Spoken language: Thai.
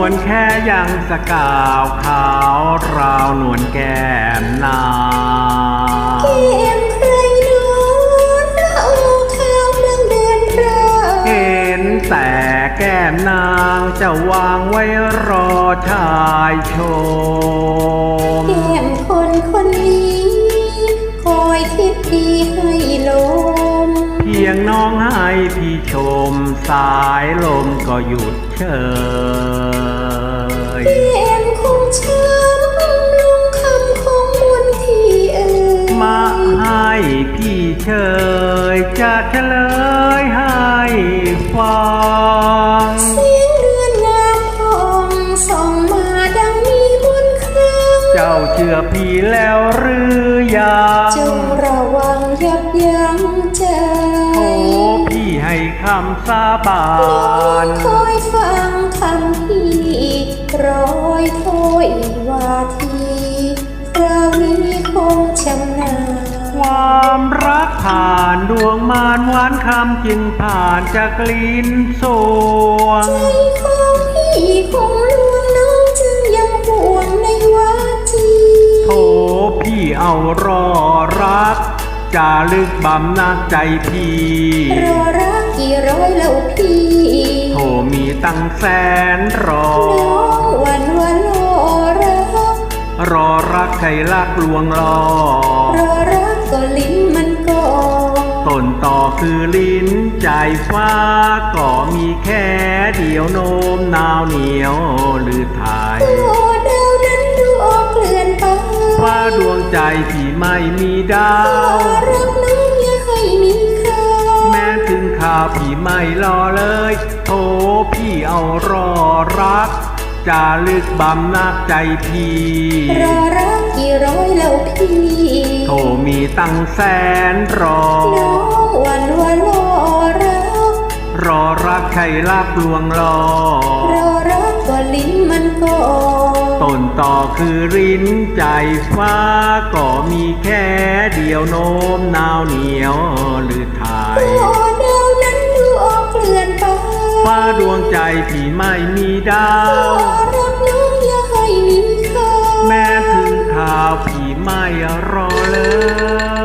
วลแค่ยังสกาวขาวราวนวลแก้มนางเก็บใครนอนเอาข้าวเมืองเดินรอเห็นแต่แก้มนางจะวางไว้รอชายชมแก้มคนคนนี้คอยทิศดีให้ลม เพียงน้องให้พี่ชมสายลมก็หยุด เฉยแก้มคงช้ำลงคำของมนต์ที่เอ่ยมาให้พี่เชยจะเฉลยให้ฟังเสียงเรือนงามผ่องส่องมาดังมีมนต์ครั้งเจ้าเชื่อพี่แล้วหรือยังจงระวังยับยั้งใจโอ้พี่ ให้คำสาบาน้องนคอยฟังคำพี่ร้อยถ้อยวาทีคราวนี้คงชำนาญความรักผ่านดวงมารหวานคำจึงผ่านจากลิ้นสวงใจของพี่คงล จะลึกบำนักใจพี่รอรักกี่ร้อยแล้วพี่โถมีตั้งแสนรอน้องวันวันรอรักรอรักใครรักลวงรอรอรักก็ลิ้นมันก็ต้นต่อคือลิ้นใจฟ้าก็มีแค่เดียวโน้มนาวเหนียว ดวงใจพี่ไม่มีดาขอวรักน้องอย่าให้มีค่าแม้ถึงข่าวพี่ไม่รอเลยโถพี่เอารอรักจะลึกบำนักใจพี่รอรักกี่ร้อยแล้วพี่โถมีตั้งแสนรอน้องวันวันรอรักรอรักใครรักลวงรอรอรักก็ลิ้นมันก็ ต้นต่อคือรินใจฟ้าก็มีแค่เดียวโน้มนาวเหนียวหรือไทยโอ้ดาวนั้นดูออกเกลื่อนไปฟ้าดวงใจพี่ไม่มีดาขอวรักน้องอย่าให้มีค่าแม้ถึงข่าวพี่ไม่รอเลย